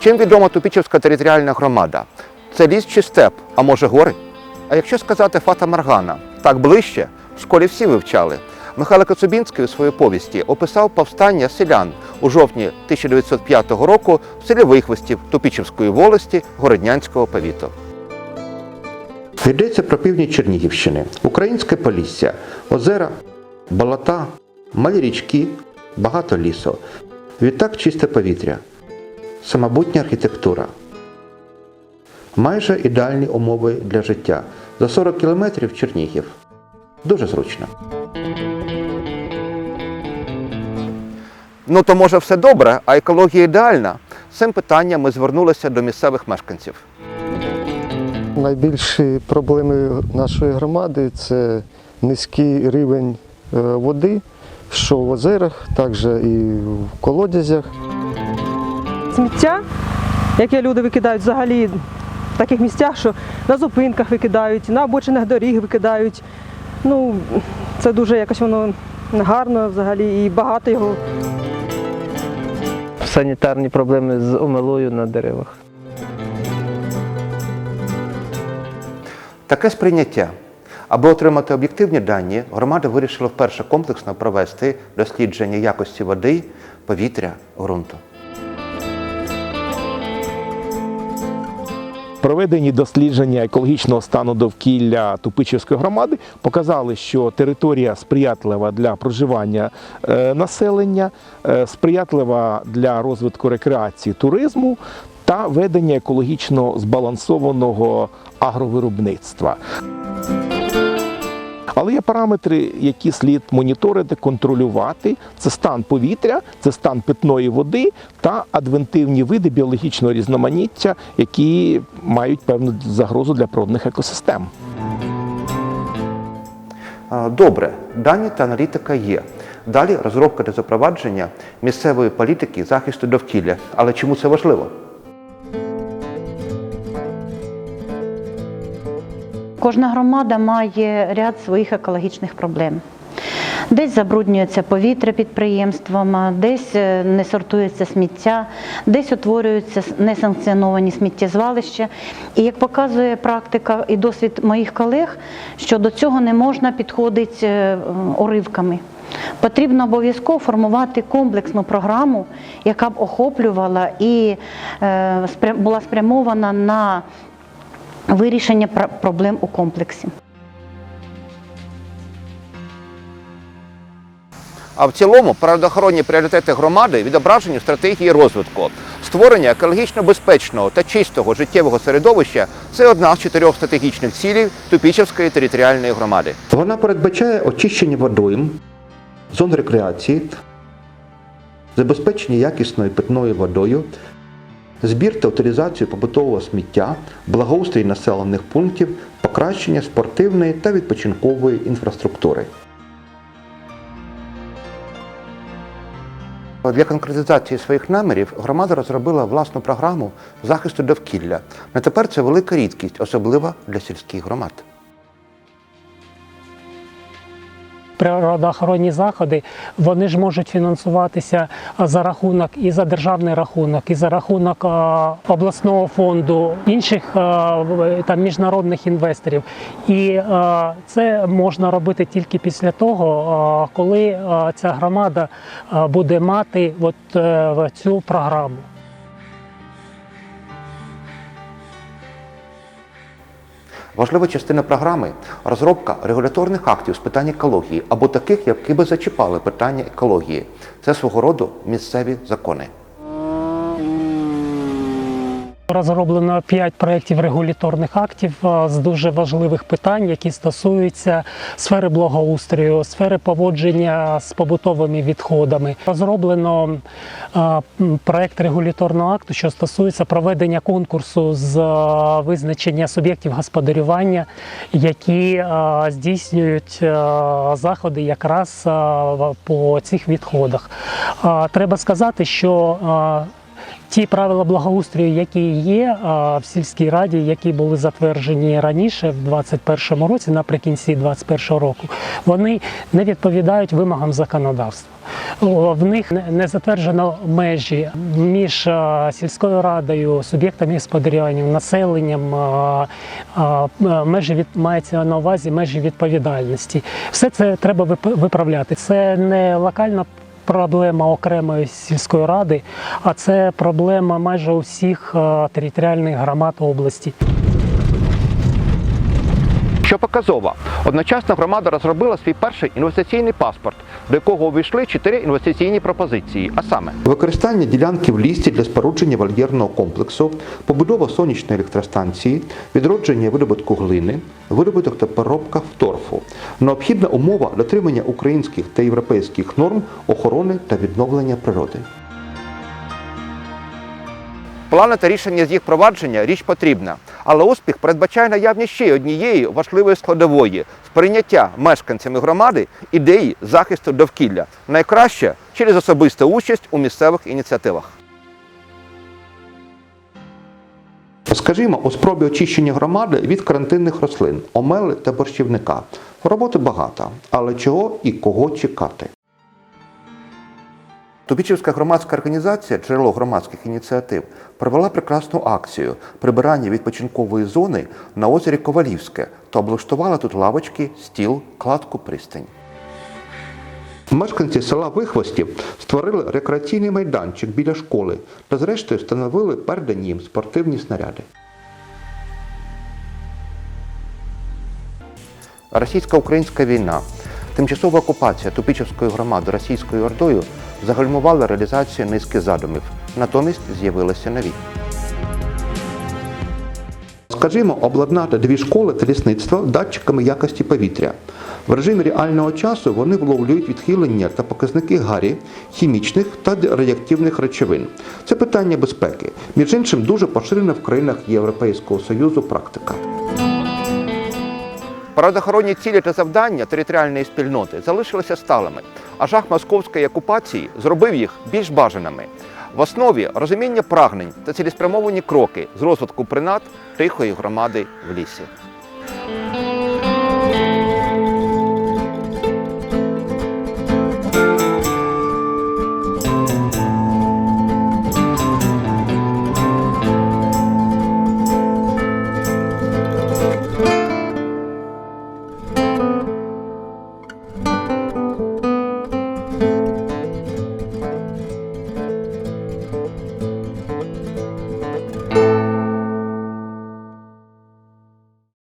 Чим відома Тупічівська територіальна громада? Це ліс чи степ, а може гори? А якщо сказати Фата Маргана, так ближче, в школі всі вивчали. Михайло Коцубінський у своїй повісті описав повстання селян у жовтні 1905 року в селі Вихвостів Тупічівської волості Городнянського повіту. Йдеться про північ Чернігівщини, українське полісся, озера, болота, малі річки, багато лісу. Відтак чисте повітря, самобутня архітектура. Майже ідеальні умови для життя. За 40 кілометрів Чернігів. Дуже зручно. Ну то може все добре, а екологія ідеальна. З цим питанням ми звернулися до місцевих мешканців. Найбільші проблеми нашої громади це низький рівень е, води, що в озерах, також і в колодязях. Сміття, яке люди викидають взагалі в таких місцях, що на зупинках викидають, на обочинах доріг викидають. Ну, це дуже якось воно гарно взагалі і багато його. санітарні проблеми з омилою на деревах. Таке сприйняття. Аби отримати об'єктивні дані, громада вирішила вперше комплексно провести дослідження якості води, повітря, ґрунту. Проведені дослідження екологічного стану довкілля Тупичівської громади показали, що територія сприятлива для проживання е, населення, е, сприятлива для розвитку рекреації туризму та ведення екологічно збалансованого агровиробництва. Але є параметри, які слід моніторити, контролювати. Це стан повітря, це стан питної води та адвентивні види біологічного різноманіття, які мають певну загрозу для природних екосистем. Добре, дані та аналітика є. Далі розробка та запровадження місцевої політики захисту довкілля. Але чому це важливо? Кожна громада має ряд своїх екологічних проблем. Десь забруднюється повітря підприємством, десь е, не сортується сміття, десь утворюються несанкціоновані сміттєзвалища. І як показує практика і досвід моїх колег, що до цього не можна підходити е, уривками. Потрібно обов'язково формувати комплексну програму, яка б охоплювала і е, була спрямована на вирішення проблем у комплексі. А в цілому природоохоронні пріоритети громади відображені в стратегії розвитку. Створення екологічно безпечного та чистого життєвого середовища це одна з чотирьох стратегічних цілей Тупічівської територіальної громади. Вона передбачає очищення водойм, зон рекреації, забезпечення якісною питною водою, збір та утилізацію побутового сміття, благоустрій населених пунктів, покращення спортивної та відпочинкової інфраструктури. Для конкретизації своїх намірів громада розробила власну програму захисту довкілля. На тепер це велика рідкість, особливо для сільських громад. Природоохоронні заходи, вони ж можуть фінансуватися за рахунок і за державний рахунок, і за рахунок обласного фонду, інших там міжнародних інвесторів. І це можна робити тільки після того, коли ця громада буде мати от, е, цю програму. Важлива частина програми розробка регуляторних актів з питань екології або таких, які би зачіпали питання екології. Це свого роду місцеві закони. Розроблено 5 проєктів регуляторних актів з дуже важливих питань, які стосуються сфери благоустрою, сфери поводження з побутовими відходами. Розроблено проєкт регуляторного акту, що стосується проведення конкурсу з визначення суб'єктів господарювання, які здійснюють заходи якраз по цих відходах. Треба сказати, що ті правила благоустрою, які є в сільській раді, які були затверджені раніше, в 2021 році, наприкінці 2021 року, вони не відповідають вимогам законодавства. В них не- затверджено межі між сільською радою, суб'єктами господарювання, населенням. Межі від мається на увазі межі відповідальності. Все це треба вип- виправляти. Це не локальна проблема окремої сільської ради, а це проблема майже усіх територіальних громад області. Що показово, одночасно громада розробила свій перший інвестиційний паспорт, до якого увійшли чотири інвестиційні пропозиції. А саме використання ділянки в лісті для спорудження вольєрного комплексу, побудова сонячної електростанції, відродження видобутку глини, видобуток та переробка торфу. Необхідна умова дотримання українських та європейських норм охорони та відновлення природи. Плани та рішення з їх провадження річ потрібна, але успіх передбачає наявність ще однієї важливої складової сприйняття мешканцями громади ідеї захисту довкілля, найкраще через особисту участь у місцевих ініціативах. Скажімо, у спробі очищення громади від карантинних рослин, омели та борщівника. Роботи багато, але чого і кого чекати? Тупічівська громадська організація Джерело громадських ініціатив провела прекрасну акцію прибирання відпочинкової зони на озері Ковалівське та облаштувала тут лавочки, стіл, кладку, пристань. Мешканці села Вихвостів створили рекреаційний майданчик біля школи та зрештою встановили передані їм спортивні снаряди. Російсько-українська війна, тимчасова окупація Тупічівської громади російською ордою загальмувала реалізацію низки задумів, натомість з'явилися нові. Скажімо, обладнати дві школи та лісництво датчиками якості повітря. В режимі реального часу вони вловлюють відхилення та показники гарі, хімічних та радіоактивних речовин. Це питання безпеки. Між іншим, дуже поширена в країнах Європейського Союзу практика. Природоохоронні цілі та завдання територіальної спільноти залишилися сталими, а жах московської окупації зробив їх більш бажаними. В основі розуміння прагнень та цілеспрямовані кроки з розвитку принад тихої громади в лісі.